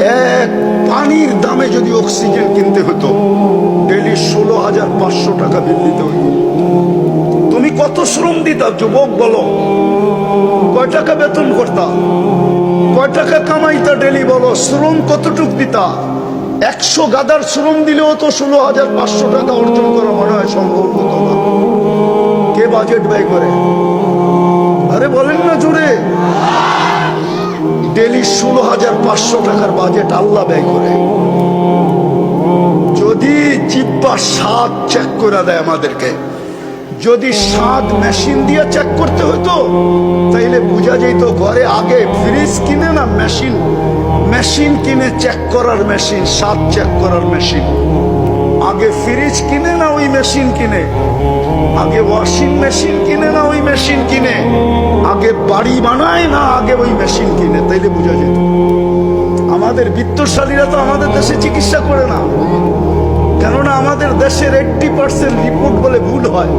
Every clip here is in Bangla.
এক পানির দামে যদি অক্সিজেন কিনতে হতো, ডেলি ষোলো হাজার পাঁচশো টাকা বিল দিতে হতো। তুমি কত শ্রম দিতা, যুবক বলো। কয় টাকা বেতন করতা? কয় টাকা কামাইতা ডেলি বলো? শ্রম কতটুক দিতা? একশো গাদার শ্রম দিলেও তো ষোলো হাজার পাঁচশো টাকা অর্জন করা মনে হয় সম্ভব হতো না। কে বাজেট ব্যয় করে? আরে বলেন না জুড়ে ডেলি ষোলো হাজার পাঁচশো টাকার বাজেট আল্লাহ ব্যয় করে। যদি জিব্বা স্বাদ চেক করে দেয় আমাদেরকে, যদি স্বাদ মেশিন দিয়ে চেক করতে হতো, তাইলে বোঝা যেত ঘরে আগে ফ্রিজ কিনে না মেশিন মেশিন কিনে চেক করার মেশিন স্বাদ চেক করার মেশিন আগে ফ্রিজ কিনে না ওই মেশিন কিনে? আগে ওয়াশিং মেশিন কিনে না, ওই মেশিন কিনে। আগে বাড়ি বানায় না, আগে ওই মেশিন কিনে, তাইলে বোঝা যেত। আমাদের বিত্তশালীরা তো আমাদের দেশে চিকিৎসা করে না। কেননা আমাদের দেশের এইটটি পার্সেন্ট রিপোর্ট বলে ভুল হয়।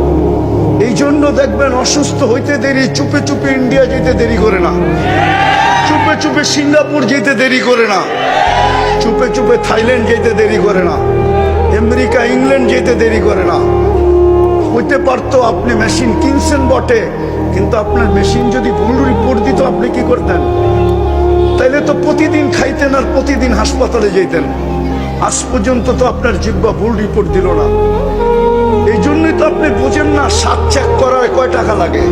এই জন্য দেখবেন অসুস্থ হইতে দেরি, চুপে চুপে ইন্ডিয়া যেতে দেরি করে না। চুপে চুপে সিঙ্গাপুর যেতে দেরি করে না। চুপে চুপে থাইল্যান্ড যেতে দেরি করে না। আমেরিকা, ইংল্যান্ড যেতে দেরি করে না। হইতে পারতো, আপনি মেশিন কিনছেন বটে। কিন্তু আপনার মেশিন যদি ভুল রিপোর্ট দিত, আপনি কি করতেন? তাইলে তো প্রতিদিন খাইতেন আর প্রতিদিন হাসপাতালে যেতেন আজ পর্যন্ত তো আপনার জিব্বা ভুল রিপোর্ট দিল না। এই জন্যই তো আপনি বোঝেন না, সাত চেক করায় কয় টাকা লাগে।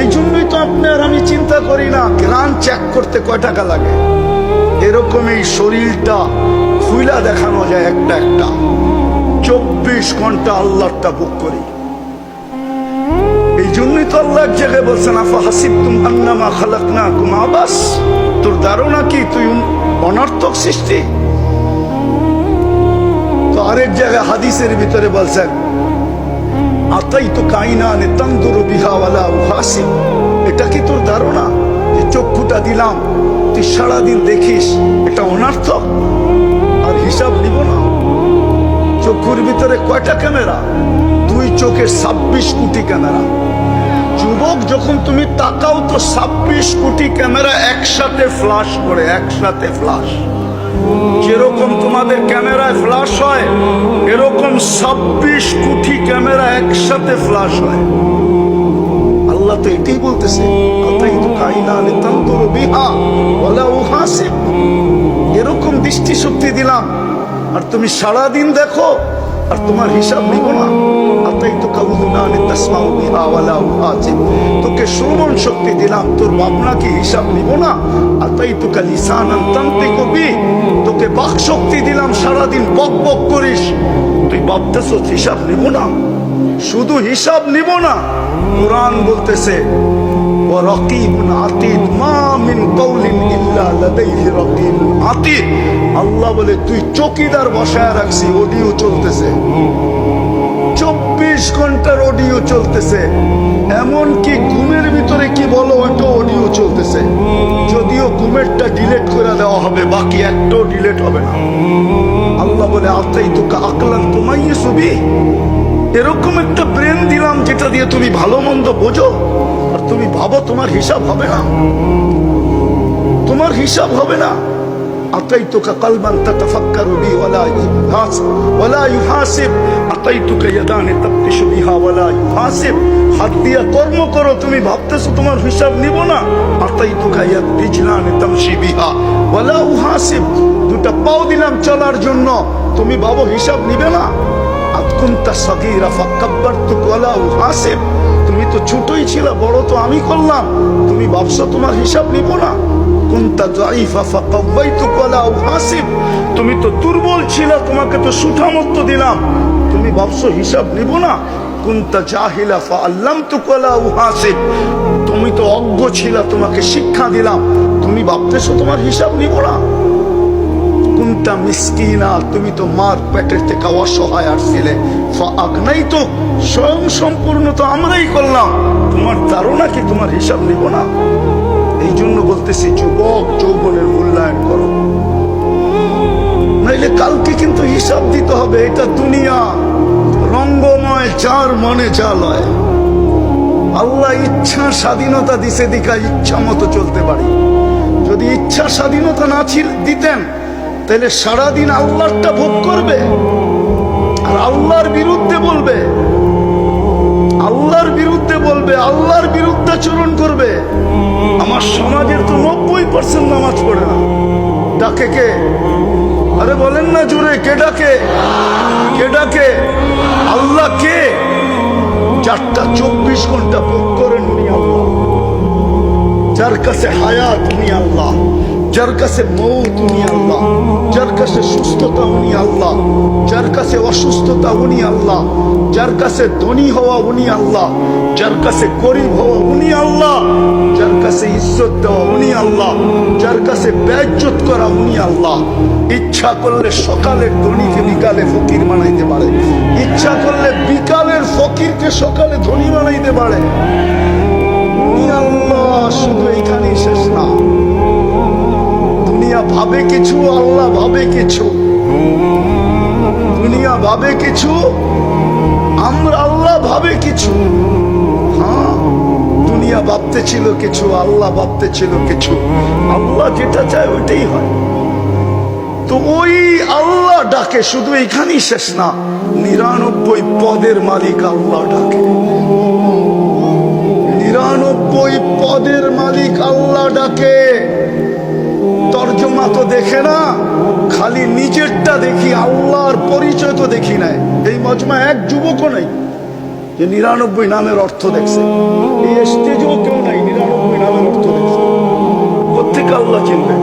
এই জন্যই তো আপনি আর আমি চিন্তা করি না গ্রান চেক করতে কয় টাকা লাগে। এরকম এই শরীরটা ফুইলা দেখানো যায় একটা একটা। চব্বিশ ঘণ্টা আল্লাহটা বুক করি। এই জন্যই তো আল্লাহ এক জায়গায় বলছেন, আফা হাসিব তুম আন্নামা খালাক না আবাস? তোর ধারণা কি? তুই অনর্থক সৃষ্টি? তো আরেক জায়গায় হাদিসের ভিতরে বলছেন আতাই তো কাইনা নে তন্দুর বিহাওয়ালা হাসিব এটা কি তোর ধারণা? যে চক্ষুটা দিলাম, তুই সারাদিন দেখিস, এটা অনার্থক? আর হিসাব নিব না। চক্ষুর ভিতরে কয়টা ক্যামেরা? দুই চোখে ছাব্বিশ কোটি ক্যামেরা। যুবক, যখন তুমি তাকাও তো ছাব্বিশ কোটি ক্যামেরা একসাথে ফ্লাশ করে, একসাথে ফ্লাশ যেরকম তোমাদের ক্যামেরায় ফ্লাশ হয়, এরকম ছাব্বিশ কোটি ক্যামেরা একসাথে ফ্লাশ হয়। আল্লাহ তো এটাই বলতেছে এরকম দৃষ্টি শক্তি দিলাম আর তুমি সারা দিন দেখো, আর তোমার হিসাব নিব না। তোকে শক্তি দিলাম, তোর হিসাব নিব না। তোকে শক্তি দিলাম সারা দিন বক বক করিস। তুই হিসাব নিব না। শুধু হিসাব নিব না, কোরআন বলতেছে ورقيب عتيد ما من قول إلا لديه رقيب عتيد আল্লাহ বলে তুই চকিদার বসায় রাখছি অডিও চলতেছে চব্বিশ ঘন্টার অডিও চলতেছে এমন কি ঘুমের ভিতরে কি বলো ওইটা অডিও চলতেছে যদিও ঘুমেরটা ডিলেট করে দেওয়া হবে বাকি একটাও ডিলেট হবে না আল্লাহ বলে আতাই তোকে আকলান তোমাই ছবি এরকম একটা ব্রেন দিলাম যেটা দিয়ে তুমি ভালো মন্দ বোঝো আর তুমি ভাবো তোমার হিসাব হবে না তোমার হিসাব হবে না أعطيتك قلبا تتفكر بي ولا يحاسب ولا يحاسب أعطيتك يدان تبطش بها ولا يحاسب হাত দিয়া কর্ম করো তুমি ভাবতেছো তোমার হিসাব নিব না আতাইতুকা ইয়াদ রিজলান তামশি বিহা ওয়ালা উহাসিব দুটা পাও দিলাম চলার জন্য তুমি ভাবো হিসাব নিবে না আতকুন্তা সগীরা ফাকাব্বারতুক ওয়ালা উহাসিব তুমি তো ছোটই ছিল, বড় তো আমি করলাম। তুমি ভাবছ তোমার হিসাব নিব না। তুমি তো দুর্বল ছিল, তোমাকে তো সুঠামত্ব দিলাম। তুমি ভাবছ হিসাব নিব না। কুন্তা জাহিলা ফাআল্লামতুক ওয়ালা উহাসিব। তুমি তো অজ্ঞ ছিল, তোমাকে শিক্ষা দিলাম। তুমি ভাবতেছো তোমার হিসাব নিব না। কুন্তা মিসকিনা, তুমি তো মার পেটের থেকে অসহায় আসছিলে। আগনাই তো স্বয়ং সম্পূর্ণ তো আমরাই করলাম। তোমার ধারণা কি তোমার হিসাব নিব না? এই জন্য বলতেছি, যুবক যৌবনের মূল্যায়ন করো। নাইলে কালকে কিন্তু হিসাব দিতে হবে, এটা দুনিয়া। রঙ্গময় যার মনে যা লয়। আল্লাহ ইচ্ছা স্বাধীনতা দিছে দিকা ইচ্ছা মতো চলতে পারি। যদি ইচ্ছা স্বাধীনতা না দিতেন। তাহলে সারাদিন আল্লাহটা ভোগ করবে আর আল্লাহর বিরুদ্ধে বলবে। আল্লাহর বিরুদ্ধে বলবে, আল্লাহর বিরুদ্ধে চরণ করবে। আমার সমাজের তো নব্বই পার্সেন্ট নামাজ পড়ে না। ডাকে কে? আরে বলেন না জুড়ে কে ডাকে? কে ডাকে? আল্লাহ কে? চারটা চব্বিশ ঘণ্টা ভোগ করেন আল্লাহ। যার কাছে হায়াত উনি আল্লাহ। যার কাছে মৌত উনি আল্লাহ, যার কাছে সুস্থতা উনি আল্লাহ, যার কাছে অসুস্থতা উনি আল্লাহ, যার কাছে ধনী হওয়া উনি আল্লাহ, যার কাছে গরিব হওয়া উনি আল্লাহ, যার কাছে ইজ্জত দেওয়া উনি আল্লাহ, যার কাছে ব্যাজ্জত করা উনি আল্লাহ। ইচ্ছা করলে সকালের ধনীকে বিকালে ফকির বানাইতে পারে। ইচ্ছা করলে বিকালের ফকিরকে সকালে ধনী বানাইতে পারে। উনি আল্লাহ, শুধু এখানেই শেষ না। দুনিয়া ভাবে কিছু, আল্লাহ ভাবে কিছু। দুনিয়া ভাবে কিছু, আমরা আল্লাহ ভাবে কিছু। হ্যাঁ দুনিয়া ভাবতে ছিল কিছু, আল্লাহ ভাবতে ছিল কিছু। আল্লাহ যেটা চায় ওইটাই হয়। তো ওই আল্লাহ ডাকে, শুধু এখানেই শেষ না, নিরানব্বই পদের মালিক আল্লাহ ডাকে। নিরানব্বই পদের মালিক আল্লাহ ডাকে। তর্জমা তো দেখে না, খালি নিজেরটা দেখি, আল্লাহর পরিচয় তো দেখি নাই। এই মজমা এক যুবকও নাই, যে নিরানব্বই নামের অর্থ দেখছে। এই কেউ নাই, নিরানব্বই নামের অর্থ দেখছে। প্রত্যেক আল্লাহ চিনবে?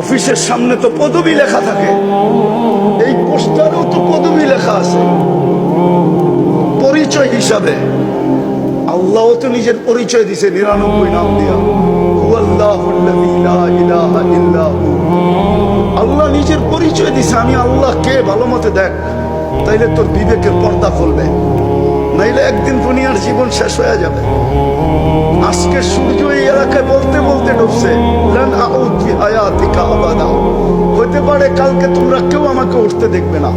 অফিসের সামনে তো পদবি লেখা থাকে। এই পোস্টারেও তো পদবি লেখা আছে। পরিচয় হিসাবে। আল্লাহ তো নিজের পরিচয় দিছে, নিরানব্বই নাম দিয়া। আল্লাহ নিজের পরিচয় দিছে, আমি আল্লাহ কে ভালো মতে দেখ, তাইলে তোর বিবেকের পর্দা খুলবে। নাইলে একদিন দুনিয়ার জীবন শেষ হয়ে যাবে। আজকে সূর্য এই এলাকায় বলতে বলতে ডুবছে হতে পারে কালকে তোমরা কেউ আমাকে উঠতে দেখবে না।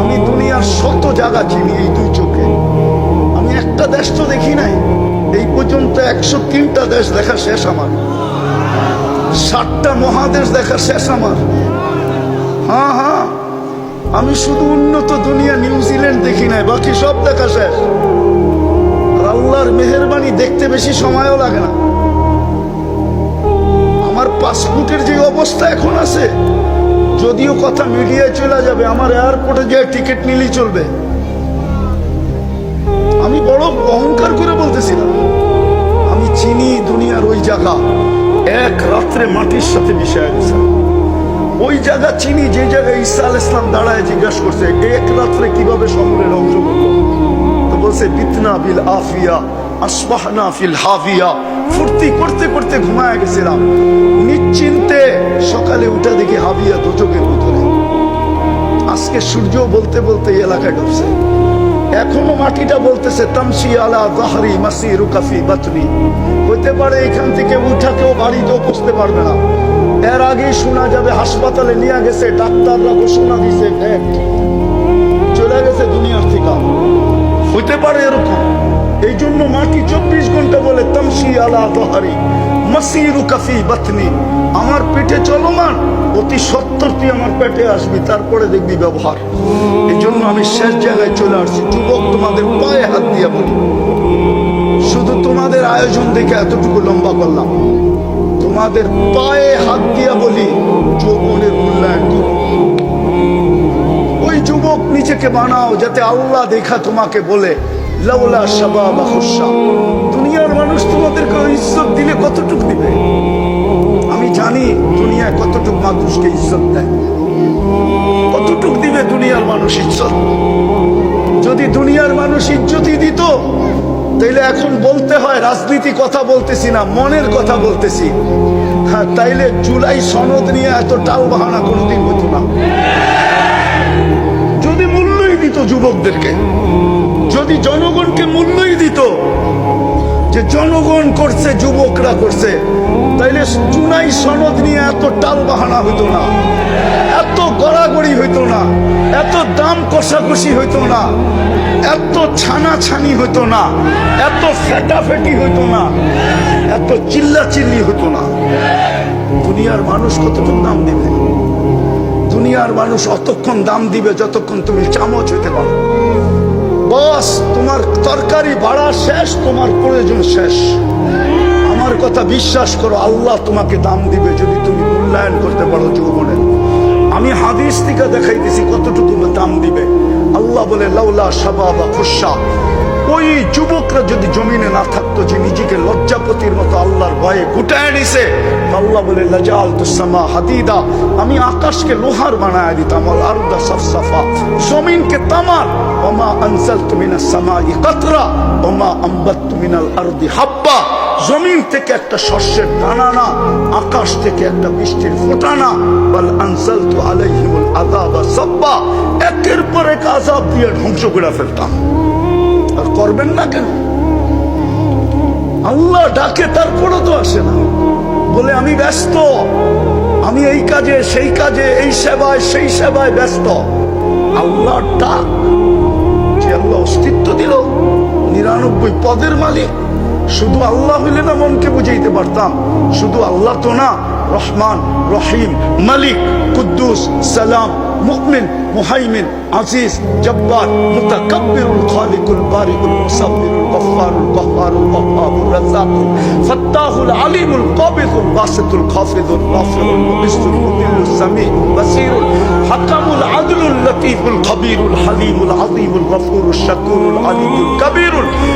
আমি দুনিয়ার শত জায়গা চিনি এই দুই চোখে। আমি একটা দেশ তো দেখি নাই। এই পর্যন্ত একশো তিনটা দেশ দেখা শেষ আমার। ষাটটা মহাদেশ দেখা শেষ আমার। হ্যাঁ হ্যাঁ। আমি শুধু উন্নত দুনিয়া নিউজিল্যান্ড দেখি নাই, বাকি সব দেখা শেষ। আল্লাহর মেহরবানি দেখতে বেশি সময়ও লাগে না। আমার পাসপোর্টের যে অবস্থা এখন আছে, যদিও কথা মিডিয়ায় চলে যাবে, আমার এয়ারপোর্টে যে টিকিট নিলেই চলবে। আমি বড় অহংকার করে বলতেছিলাম, আমি চিনি দুনিয়ার ওই জায়গা। এক রাত্রে মাটির সাথে মিশে গেছে। ওই জায়গা চিনি, যে জায়গায় ঈসা আল ইসলাম দাঁড়ায় জিজ্ঞাসা করছে, এক রাত্রে কীভাবে সমরের অংশ করল? তো বলছে, বিতনা বিল আফিয়া, আসবাহনা ফিল হাফিয়া। ফুর্তি করতে করতে ঘুমায় গেছিলাম নিশ্চিন্তে সকালে উঠা দেখি হাবিয়া দুচোখের ভিতরে। আজকে সূর্য বলতে বলতে এলাকায় ঢুকছে। এখনও মাটিটা বলতেছে তামসি আলা জাহরি মাসি রুকাফি বাতনি। হইতে পারে এখান থেকে উঠা কেউ বাড়িতেও পৌঁছতে পারবে না। এর আগেই শোনা যাবে, হাসপাতালে নিয়ে গেছে, ডাক্তাররা ঘোষণা দিছে। চলে গেছে দুনিয়ার থেকে হইতে পারে এরকম। এই জন্য মাটি চব্বিশ ঘণ্টা বলে তামসি আলা জাহরি। কাফি বাতনি। আমার পেটে চলমান, অতি সত্তর তুই আমার পেটে আসবি, তারপরে দেখবি ব্যবহার। এই জন্য আমি শেষ জায়গায় চলে আসছি। যুবক তোমাদের পায়ে হাত দিয়ে বলি। শুধু তোমাদের আয়োজন দেখে এতটুকু লম্বা করলাম। তোমাদের পায়ে হাত দিয়া বলি, যৌবনের মূল্যায়ন করো। ওই যুবক নিজেকে বানাও, যাতে আল্লাহ দেখা তোমাকে বলে, লাউলা খুশা দুনিয়ার মানুষ তোমাদেরকে ইজ্জত দিলে কতটুকু দিবে? আমি জানি দুনিয়ায় কতটুকু মানুষকে ইজ্জত দেয়। কতটুক দিবে দুনিয়ার মানুষ ইজ্জত? যদি দুনিয়ার মানুষ ইজ্জতই দিত, তাইলে এখন বলতে হয় রাজনীতি কথা বলতেছি না, মনের কথা বলতেছি। হ্যাঁ তাইলে জুলাই সনদ নিয়ে এত টাল বাহানা কোনোদিন হতো না। যদি মূল্যই দিত যুবকদেরকে, যদি জনগণকে মূল্যই দিত যে জনগণ করছে, যুবকরা করছে, তাইলে চুনাই সনদ নিয়ে এত টাল বাহানা হইতো না, এত গড়াগড়ি হইতো না, এত দাম কষাকষি হইতো না, এত ছানাছানি হইতো না, এত ফেটাফেটি হইতো না, এত চিল্লা চিল্লি হতো না। দুনিয়ার মানুষ কতটুকু দাম দিবে? দুনিয়ার মানুষ অতক্ষণ দাম দিবে যতক্ষণ তুমি চামচ হইতে পারো। তোমার তরকারি বাড়া শেষ, তোমার প্রয়োজন শেষ। আমার কথা বিশ্বাস করো, আল্লাহ তোমাকে দাম দিবে যদি তুমি মূল্যায়ন করতে পারো যৌবনে। আমি হাদিস থেকে দেখাইতেছি কতটুকু দাম দিবে। আল্লাহ বলে, লাউলা সাবা বা খুশা। ওই যুবকরা যদি জমিনে না থাকতো, যে নিজেকে লজ্জাপতির মতো আল্লাহর ভয়ে গুটায় নিছে, আল্লাহ বলে লাজাল তুসামা হাদিদা, আমি আকাশকে লোহার বানায় দিতাম আল আরদা সাফসাফা, জমিনকে তামার, ওমা আনসাল তুমিনা সামা ইকাতরা ওমা আম্বাত তুমিনাল আরদি হাব্বা, জমিন থেকে একটা শস্যের দানা না আকাশ থেকে একটা বৃষ্টির ফোঁটা না বল আনসাল তু আলাইহিমুল আযাবা সাব্বা, একের পর এক আযাব দিয়ে ধ্বংস করে ফেলতাম। আর করবেন না কেন? আল্লাহ ডাকে, তারপরও তো আসে না। বলে, আমি ব্যস্ত। আমি এই কাজে, সেই কাজে, এই সেবায়, সেই সেবায় ব্যস্ত। আল্লাহ ডাক, যে আল্লাহ অস্তিত্ব দিল। নিরানব্বই পদের মালিক। শুধু আল্লাহ হইলে না মনকে বুঝাইতে পারতাম। শুধু আল্লাহ তো না, রহমান, রহিম, মালিক, কুদ্দুস, সালাম। মুকমিন মুহাইমিন, আজিজ, জব্বার, মুতাকাব্বিরুল খালিকুল বারিকুল মুসাব্বিরুল গফফারুল গফফারুল ওয়াহ্হাবুর রাজ্জাকুল ফাত্তাহুল আলিমুল কাবিদুল বাসিতুল খাফিদুল রাফিউল মুবিসুল মুদিল্লুস সামিউল বাসিরুল حكم العدل اللطيف القبير الحليم العظيم الغفور الشكور العليم الكبير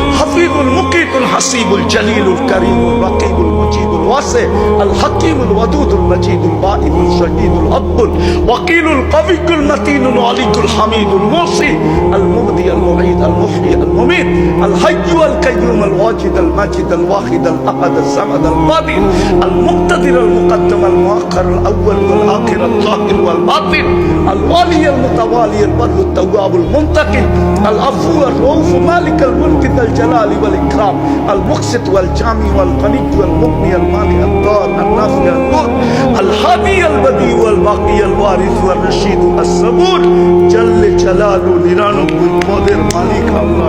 الحفيظ المقيت الحسيب الجليل الكريم الرقيب المجيد الواسع الحكيم الودود المجيد البائد الشديد الأب الوكيل القوي المتين العلي الحميد الموصي المبدي المعيد المحيي المميت الحي والقيوم الواجد الماجد الواحد الأحد الزمد الباطن المقتدر المقدم المؤخر الأول والآخر الظاهر والباطن الولي المتوالي البر التواب المنتقم العفو الرؤوف مالك الملك ذا الجلال والإكرام. المقسط والجامي والغني والمغني المانع الدار النافع النور. الحادي البديع والباقي الوارث والرشيد الصبور جل جلاله নিরানব্বই পদের نبوي আল্লাহ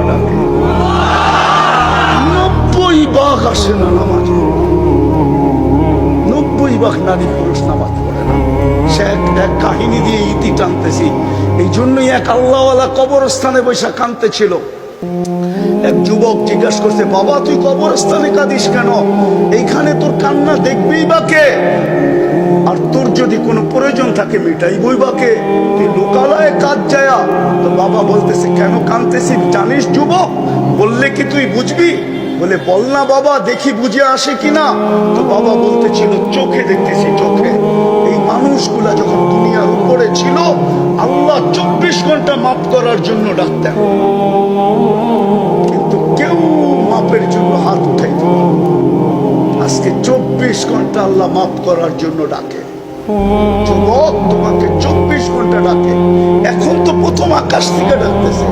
نبوي باغ বাঘ আসে نبوي নামাজে নব্বই বাঘ নারী পুরুষ نبوي পড়ে না সে এক কাহিনী দিয়ে ইতি টানতেছি। এই জন্যই এক আল্লাহওয়ালা কবরস্থানে বৈশা কানতে ছিল এক যুবক জিজ্ঞাসা করছে, বাবা, তুই কবরস্থানে কাঁদিস কেন? এইখানে তোর কান্না দেখবেই বা কে? আর তোর যদি কোনো প্রয়োজন থাকে, মিটাইবই বা কে? তুই লোকালয়ে কাজ যায়া। তো বাবা বলতেছে, কেন কানতেছি জানিস যুবক, বললে কি তুই বুঝবি? বলে, বল না বাবা, দেখি বুঝে আসে কিনা? তো বাবা বলতেছিল চোখে দেখতেছি, চোখে। এই মানুষগুলা যখন দুনিয়ার উপরে ছিল, আল্লাহ চব্বিশ ঘণ্টা মাফ করার জন্য ডাকতেন। কিন্তু কেউ মাপের জন্য হাত উঠাইত আজকে চব্বিশ ঘণ্টা আল্লাহ মাফ করার জন্য ডাকে। যুবক তোমাকে চব্বিশ ঘণ্টা ডাকে। এখন তো প্রথম আকাশ থেকে ডাকতেছে।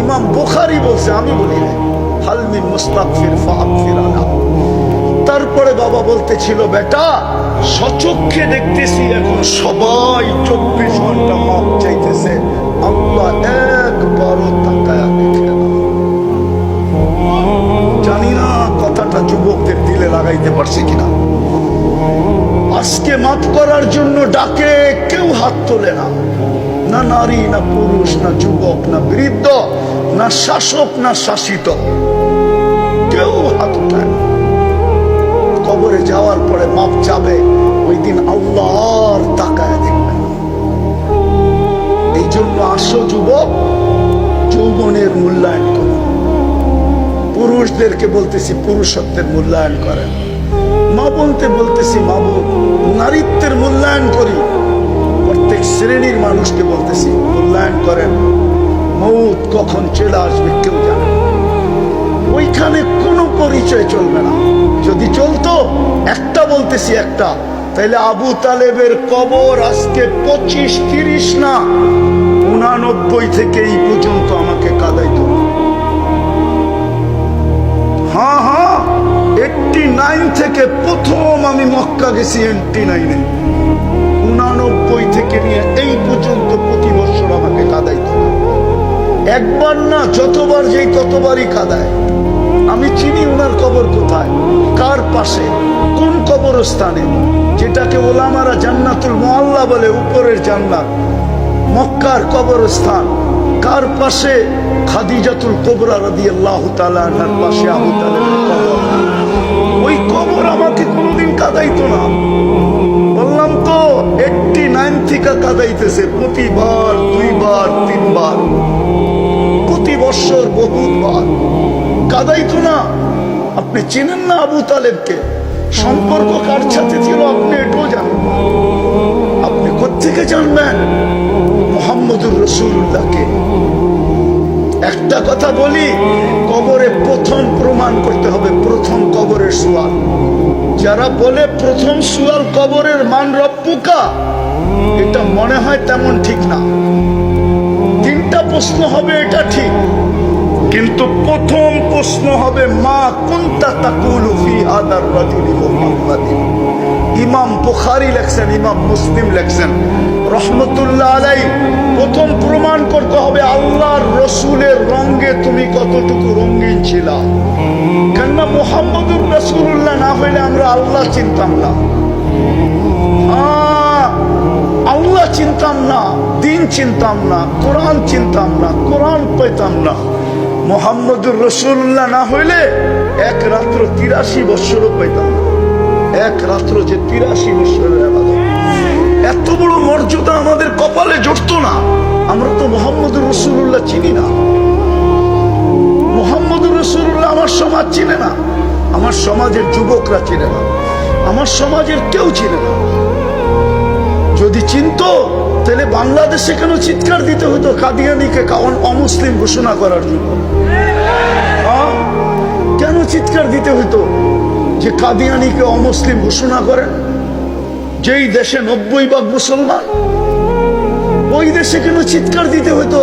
ইমাম বুখারি বলছে, আমি বলি না তারপরে বাবা বলতেছিল, বেটা, সচক্ষে দেখতেছি এখন সবাই চব্বিশ ঘণ্টা মাপ চাইতেছে। দেখে না। জানি না কথাটা যুবকদের দিলে লাগাইতে পারছি কিনা। আজকে করার জন্য ডাকে কেউ হাত তোলে না। না নারী, না পুরুষ, না যুবক, না বৃদ্ধ না শাসক, না শাসিত। কেউ হাত উঠায় কবরে যাওয়ার পরে মাপ যাবে ওই দিন আল্লাহ আর তাকায় দেখবে। এই জন্য আসো যুবক, যৌবনের মূল্যায়ন করুন পুরুষদেরকে বলতেছি, পুরুষত্বের মূল্যায়ন করেন। মা বলতে বলতেছি, মা নারীত্বের মূল্যায়ন করি। প্রত্যেক শ্রেণির মানুষকে বলতেছি, মূল্যায়ন করেন। মৌত কখন চলে আসবে কেউ জানে ওইখানে কোনো পরিচয় চলবে না। যদি চলতো, একটা বলতেছি একটা তাহলে আবু তালেবের কবর আজকে পঁচিশ, তিরিশ না উনানব্বই থেকে এই পর্যন্ত আমাকে কাদাইতো। হ্যাঁ হ্যাঁ এইটটি নাইন থেকে প্রথম আমি মক্কা গেছি এইটটি নাইনে। উনানব্বই থেকে নিয়ে এই পর্যন্ত প্রতি বছর আমাকে কাদাইত। একবার না যতবার যেই ততবারই কাদায় আমি চিনি ওনার কবর কোথায়, কার পাশে, কোন কবরস্থানে, যেটাকে ওলামারা জান্নাতুল মোয়াল্লা বলে উপরের জান্নাত, মক্কার কবরস্থান, কার পাশে খাদিজাতুল কোবরা রাদি আল্লাহ তালার পাশে আবু ওই কবর আমাকে কোনোদিন কাদাইতো না। বললাম তো এইটটি নাইন থেকে কাদাইতেছে, প্রতিবার, দুইবার, তিনবার। বছর বহুবার কাদাইতো না আপনি চেনেন না আবু তালেবকে? সম্পর্ক কার সাথে ছিল আপনি এটাও জানেন। আপনি কোথেকে জানবেন? মোহাম্মদুর রসুল্লাহকে একটা কথা বলি, কবরে প্রথম প্রমাণ করতে হবে, প্রথম কবরের সুয়াল। যারা বলে প্রথম সুয়াল কবরের মান রব্বুকা, এটা মনে হয় তেমন ঠিক না। তিনটা প্রশ্ন হবে, এটা ঠিক। কিন্তু প্রথম প্রশ্ন হবে, মা কুনতা তাকুলু ফি মুহাম্মাদিন ইমাম বুখারী লেখছেন, ইমাম মুসলিম লেখছেন। রহমতুল্লাহ আলাই, প্রথম প্রমাণ করতে হবে, আল্লাহর রসুলের রঙে তুমি কতটুকু রঙিন ছিলা। কেননা মোহাম্মদুর রসুল্লাহ না হইলে আমরা আল্লাহ চিনতাম না। আল্লাহ চিনতাম না, দিন চিনতাম না, কোরআন চিনতাম না, কোরআন পেতাম না। মোহাম্মদুর রসুল্লাহ না হইলে এক রাত্র তিরাশি বৎসরও পেতাম না। এক রাত্র যে তিরাশি বৎসরের এত বড় মর্যাদা আমাদের কপালে জড়তো না। আমরা তো মোহাম্মদুর রসুল্লাহ চিনি না। মোহাম্মদুর রসুল্লাহ আমার সমাজ চিনে না। আমার সমাজের যুবকরা চিনে না। আমার সমাজের কেউ চিনে না। যদি চিনতো তাহলে বাংলাদেশে কেন চিৎকার দিতে হতো কাদিয়ানিকে? কারণ অমুসলিম ঘোষণা করার জন্য। হ্যাঁ? কেন চিৎকার দিতে হতো যে কাদিয়ানিকে অমুসলিম ঘোষণা করেন? যেই দেশে নব্বই ভাগ মুসলমান, ওই দেশে কেন চিৎকার দিতে হতো?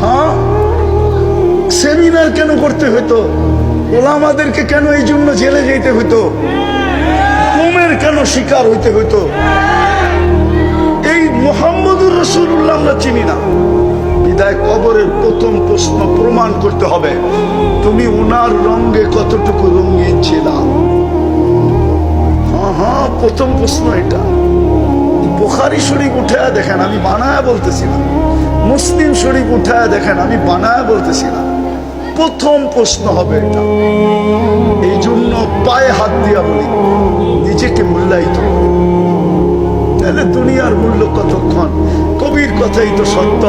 হ্যাঁ? সেমিনার কেন করতে হতো? ওলামাদেরকে কেন এই জন্য জেলে যেতে হতো? কুমের কেন শিকার হইতে এই মোহাম্মদুর রসুল্লাহ আমরা চিনি না। বিদায় কবরের প্রথম প্রশ্ন প্রমাণ করতে হবে, তুমি ওনার রঙে কতটুকু রঙিন ছিলাম হ্যাঁ প্রথম প্রশ্ন এটা। বুখারি শরীফ উঠায় দেখেন, আমি বানায় বলতেছি না মুসলিম শরীফ উঠায় দেখেন, আমি বানায় বলতেছি না প্রথম প্রশ্ন হবে এটা। এই জন্য পায়ে হাত দিয়া বলি, নিজেকে মূল্যায়িত। তাহলে দুনিয়ার মূল্য কতক্ষণ? কবির কথাই তো সত্য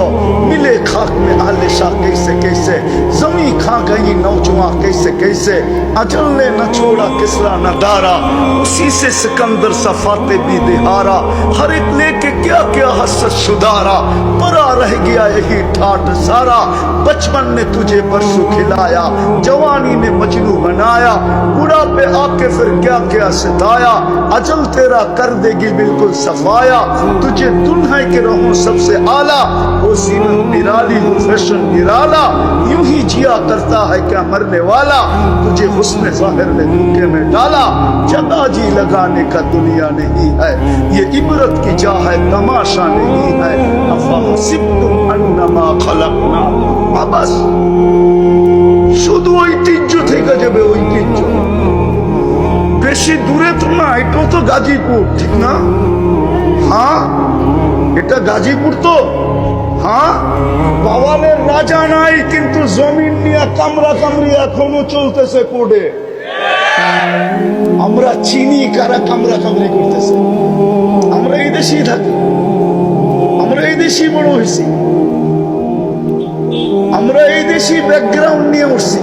মিলে খাক মে আলে শাহ कैसे कैसे जमी खा गई नौजुआ कैसे कैसे अजल ने न छोड़ा किसरा न दारा उसी से सिकंदर सफाते भी दिहारा हर एक लेके क्या क्या हसत सुधारा परा रह गया यही ठाट सारा बचपन ने तुझे परसों खिलाया जवानी ने मजनू बनाया बुढ़ापे आके फिर क्या क्या सिताया अजल तेरा कर देगी बिल्कुल सफाया तुझे दुल्हन के रहूं سب سے اعلیٰ، وہ سیمن نرالی ہوں فیشن نرالا، یوں ہی جیا کرتا ہے کیا مرنے والا، تجھے حسن ظاہر نے دھوکے میں ڈالا جدا جی لگانے کا دنیا نہیں ہے، یہ عبرت کی جا ہے، تماشا نہیں ہے۔ افحسبتم انما خلقنا۔ بس۔ শুধু تھے گجب যাবে ঐতিহ্য بیشی دورے তো না تو گاجی کو، ٹھیک نا؟ ہاں؟ এটা গাজীপুর তো। হ্যাঁ? বাওয়ালের রাজা নাই, কিন্তু জমিন নিয়ে কামরা কামড়ি এখনও চলতেছে কোর্টে। আমরা চিনি কারা কামরা কামড়ি করতেছে। আমরা এই দেশেই থাকি। আমরা এই দেশেই বড় হয়েছি। আমরা এই দেশি ব্যাকগ্রাউন্ড নিয়ে উঠছি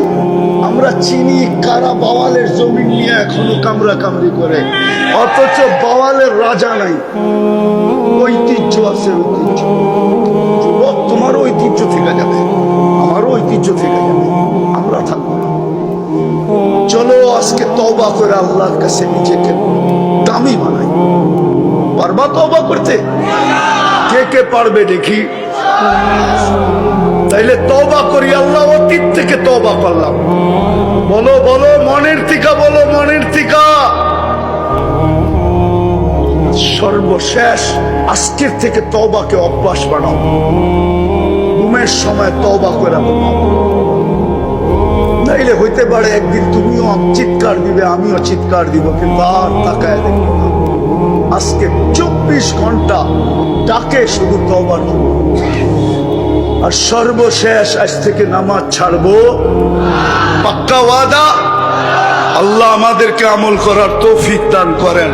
আমরা চিনি কারা বাওয়ালের জমিন নিয়ে এখনও কামরা কামড়ি করে। অথচ বাওয়ালের রাজা নাই। ঐতিহ্য আছে, ঐতিহ্য। যুবক, তোমারও ঐতিহ্য থেকে যাবে। আমারও ঐতিহ্য থেকে যাবে। আমরা থাকব না। চলো আজকে তওবা করে আল্লাহর কাছে নিজেকে দামি বানাই। পারবা তওবা করতে? কে কে পারবে দেখি। তাইলে তওবা করি, আল্লাহ অতীত থেকে তওবা করলাম। বলো বলো, মনের থিকা, বলো, মনের থিকা। সর্বশেষ আজকের থেকে তবাকে অভ্যাস বানাও। ঘুমের সময় তওবা করে তাইলে হইতে পারে একদিন তুমিও চিৎকার দিবে, আমিও চিৎকার দিব, কিন্তু আর তাকায় দেখব না। আজকে চব্বিশ ঘণ্টা ডাকে শুধু তবার। আর সর্বশেষ আজ থেকে নামাজ ছাড়বো। পাক্কা ওয়াদা? আল্লাহ আমাদেরকে আমল করার তৌফিক দান করেন।